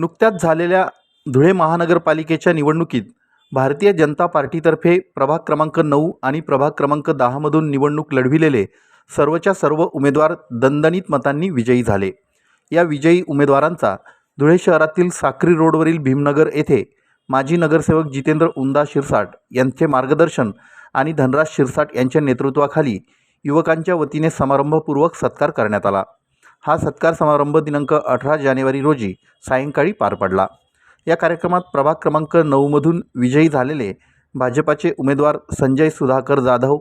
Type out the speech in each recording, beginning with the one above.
नुकत्याच झालेल्या धुळे महानगरपालिकेच्या निवडणुकीत भारतीय जनता पार्टीतर्फे प्रभाग क्रमांक नऊ आणि प्रभाग क्रमांक दहामधून निवडणूक लढविलेले सर्वच्या सर्व उमेदवार दणदणीत मतांनी विजयी झाले. या विजयी उमेदवारांचा धुळे शहरातील साक्री रोडवरील भीमनगर येथे माजी नगरसेवक जितेंद्र उंदा शिरसाट यांचे मार्गदर्शन आणि धनराज शिरसाट यांच्या नेतृत्वाखाली युवकांच्या वतीने समारंभपूर्वक सत्कार करण्यात आला. हा सत्कार समारंभ दिनांक अठरा जानेवारी रोजी सायंकाळी पार पडला. या कार्यक्रमात प्रभाग क्रमांक नऊमधून विजयी झालेले भाजपाचे उमेदवार संजय सुधाकर जाधव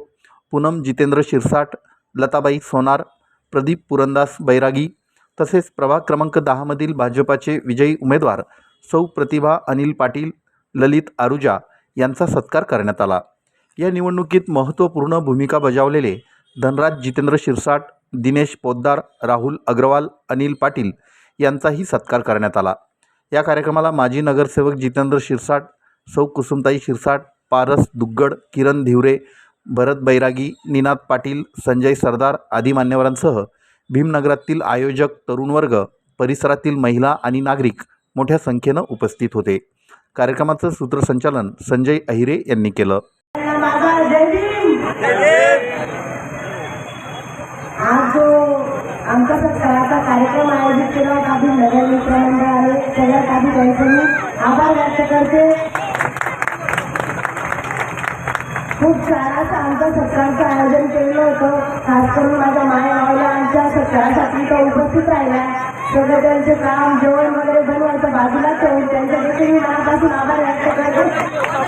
पूनम जितेंद्र शिरसाट लताबाई सोनार प्रदीप पुरंदास बैरागी तसेच प्रभाग क्रमांक दहामधील भाजपाचे विजयी उमेदवार सौ प्रतिभा अनिल पाटील ललित आरुजा यांचा सत्कार करण्यात आला. या निवडणुकीत महत्त्वपूर्ण भूमिका बजावलेले धनराज जितेंद्र शिरसाट दिनेश पोद्दार राहुल अग्रवाल अनिल पाटील यांचाही सत्कार करण्यात आला. या कार्यक्रमाला माजी नगरसेवक जितेंद्र शिरसाट सौ कुसुमताई शिरसाट पारस दुग्गड किरण धिवरे भरत बैरागी निनाद पाटील संजय सरदार आदी मान्यवरांसह भीमनगरातील आयोजक तरुण वर्ग परिसरातील महिला आणि नागरिक मोठ्या संख्येनं उपस्थित होते. कार्यक्रमाचं सूत्रसंचालन संजय अहिरे यांनी केलं माझा जय भीम आज जो आमचा सत्काराचा कार्यक्रम आयोजित केला होता. आधी नगर मित्र सगळ्यात आधी त्यांचे मी आभार व्यक्त करते. खूप छान आमच्या सत्कारचं आयोजन केलेलं होतं. खास करून माझ्या माय आईला आमच्या सत्कारासाठी तो उपस्थित राहिला सगळं त्यांचे काम जेवण वगैरे बनवायचं बाजूला ठेवून त्यांच्यासाठी मी मनापासून आभार व्यक्त करते.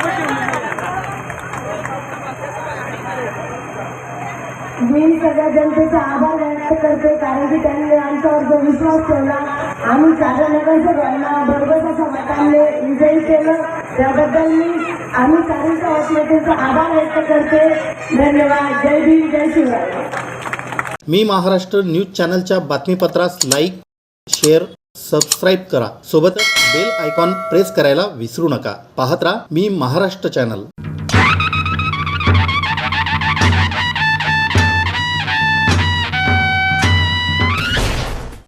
सगळ्या जनतेचा आभार व्यक्त करते कारण की त्यांनी आमच्यावर जो विश्वास ठेवला आम्ही साध्या नगरसेवकांना भरघोस अशा मतांनी विजयी केलं. त्याबद्दल मी आम्ही सारीच्या वसमतीचा आभार व्यक्त करते. धन्यवाद. जय भीम जय शिवराय. मी महाराष्ट्र न्यूज चॅनलच्या बातमीपत्रास लाईक शेअर सबस्क्राईब करा. सोबतच बेल आयकॉन प्रेस करायला विसरू नका. पाहत राहा मी महाराष्ट्र चॅनल.